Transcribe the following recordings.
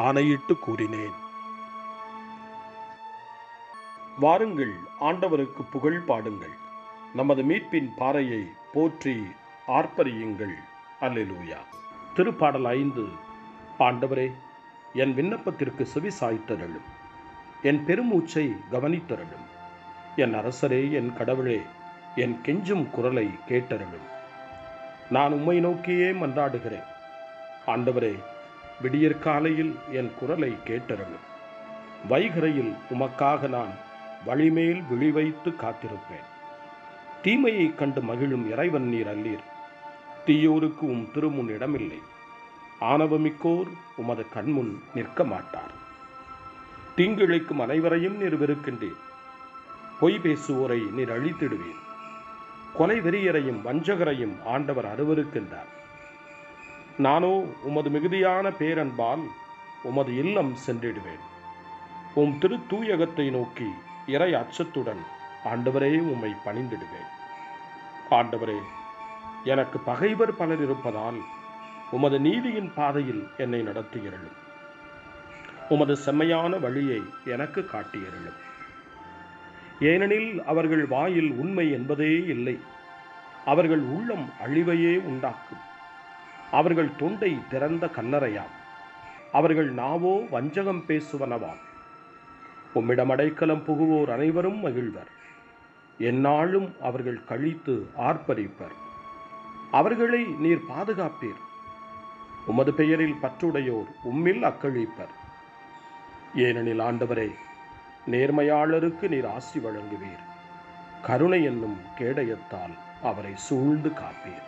ஆணையிட்டு கூறினேன். வாருங்கள் ஆண்டவருக்கு புகழ் பாடுங்கள். நமது மீட்பின் பாறையை போற்றி ஆர்ப்பரியுங்கள். அல்லூயா திருப்பாடல் ஐந்து ஆண்டவரே என் விண்ணப்பத்திற்கு செவி சாய்த்தருளும் என் பெருமூச்சை கவனித்தருளும். என் அரசரே என் கடவுளே என் கெஞ்சும் குரலை கேட்டருளும். நான் உம்மை நோக்கியே மன்றாடுகிறேன். ஆண்டவரே விடியற்காலையில் என் குரலை கேட்டருளும் வைகரையில் உமக்காக நான் வழிமேல் விழிவைத்து காத்திருப்பேன். தீமையைக் கண்டு மகிழும் இறைவன் நீர் அல்லீர். தீயோருக்கு உம் திருமுன் இடமில்லை. ஆணவமிக்கோர் உமது கண்முன் நிற்க மாட்டார். தீங்கிழைக்கும் அனைவரையும் நீர் வெறுக்கின்றீர். பொய் பேசுவோரை நீர் அழித்திடுவீர். கொலை வெறியரையும் வஞ்சகரையும் ஆண்டவர் அருவருக்கின்றார். நானோ உமது மிகுதியான பேரன்பால் உமது இல்லம் சென்றிடுவேன். உம் திரு தூயகத்தை நோக்கி இறை அச்சத்துடன் ஆண்டவரே உம்மை பணிந்திடுவேன். ஆண்டவரே எனக்கு பகைவர் பலர் இருப்பதால் உமது நீதியின் பாதையில் என்னை நடத்தியிருளும். உமது செம்மையான வழியை எனக்கு காட்டியிருளும். ஏனெனில் அவர்கள் வாயில் உண்மை என்பதே இல்லை. அவர்கள் உள்ளம் அழிவையே உண்டாக்கும். அவர்கள் தொண்டை திறந்த கல்லறையாம் அவர்கள் நாவோ வஞ்சகம் பேசுவனவாம். உம்மிடம் அடைக்கலம் புகுவோர் அனைவரும் மகிழ்வர். எந்நாளும் அவர்கள் கழித்து ஆர்ப்பரிப்பர். அவர்களை நீர் பாதுகாப்பீர். உமது பெயரில் பற்றுடையோர் உம்மில் அக்கழிப்பர் ஏனெனில் ஆண்டவரே நேர்மையாளருக்கு நீர் ஆசி வழங்குவீர். கருணை என்னும் கேடயத்தால் அவரை சூழ்ந்து காப்பீர்.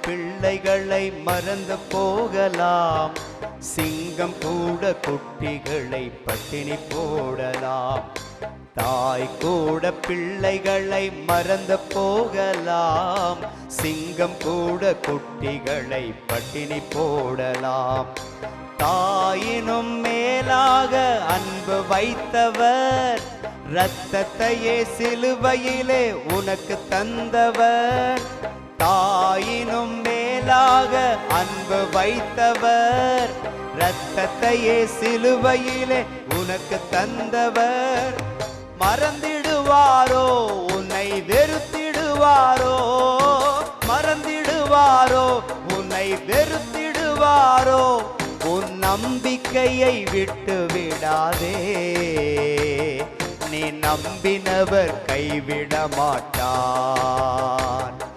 பிள்ளைகளை மறந்து போகலாம். சிங்கம் கூட குட்டிகளை பட்டினி போடலாம். தாய் கூட பிள்ளைகளை மறந்து போகலாம். சிங்கம் கூட குட்டிகளை பட்டினி போடலாம். தாயினும் மேலாக அன்பு வைத்தவர் ரத்தத்தையே சிலுவையிலே உனக்கு தந்தவர். தாயினும் மேலாக அன்பு வைத்தவர். ரத்தத்தையே சிலுவையிலே உனக்கு தந்தவர். மறந்திடுவாரோ? உன்னை வெறுத்திடுவாரோ? மறந்திடுவாரோ? உன்னை வெறுத்திடுவாரோ? உன் நம்பிக்கையை விட்டு விடாதே. நீ நம்பினவர் கைவிட மாட்டான்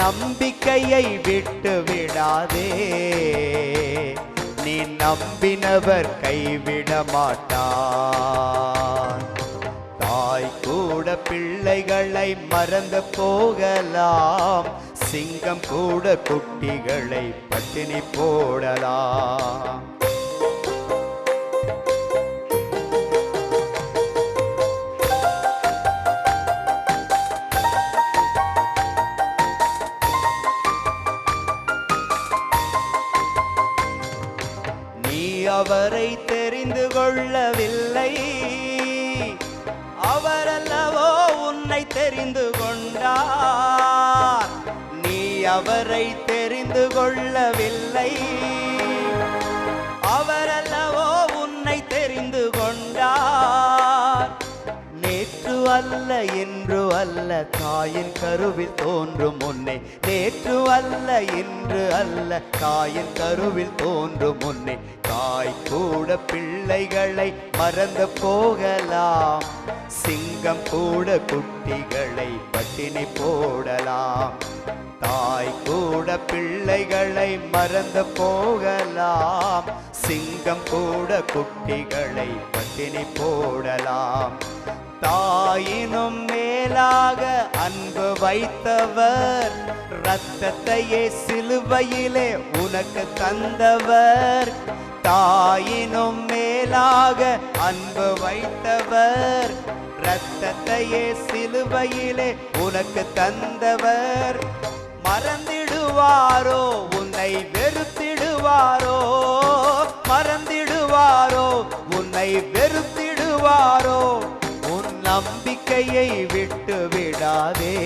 நம்பிக்கையை விட்டு விடாதே. நீ நம்பினவர் கைவிட மாட்டான் தாய் கூட பிள்ளைகளை மறந்து போகலாம். சிங்கம் கூட குட்டிகளை பட்டினி போடலாம். அவரை தெரிந்து கொள்ளவில்லை. அவரல்லவோ உன்னை தெரிந்து கொண்டார். நீ அவரை தெரிந்து கொள்ளவில்லை. அல்ல இன்று அல்ல தாயின் கருவில் தோன்றும் முன்னே நேற்று அல்ல இன்று அல்ல தாயின் கருவில் தோன்றும் முன்னே தாய் கூட பிள்ளைகளை மறந்து போகலாம். சிங்கம் கூட குட்டிகளை பட்டினி போடலாம். தாய் கூட பிள்ளைகளை மறந்து போகலாம். சிங்கம் கூட குட்டிகளை பட்டினி போடலாம். தாயினும் மேலாக அன்பு வைத்தவர். இரத்தத்தையே சிலுவையிலே உனக்கு தந்தவர். தாயினும் மேலாக அன்பு வைத்தவர். இரத்தத்தையே சிலுவையிலே உனக்கு தந்தவர். மறந்திடுவாரோ? உன்னை வெறுத்திடுவாரோ? மறந்திடுவாரோ? உன்னை வெறுத்திடுவாரோ? நம்பிக்கையை விட்டு விடாதே.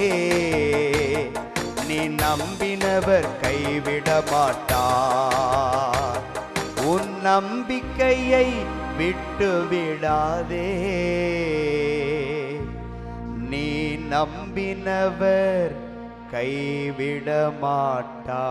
நீ நம்பினவர் கைவிட மாட்டார். உன் நம்பிக்கையை விட்டு விடாதே. நீ நம்பினவர் கைவிட மாட்டார்.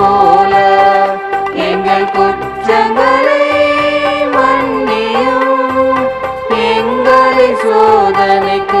சோதனைக்கு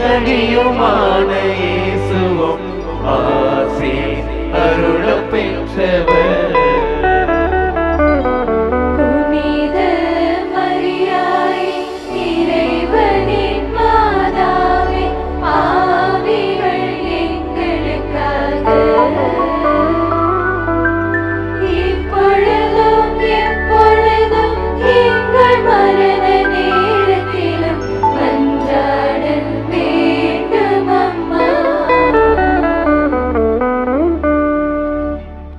கனியுமானை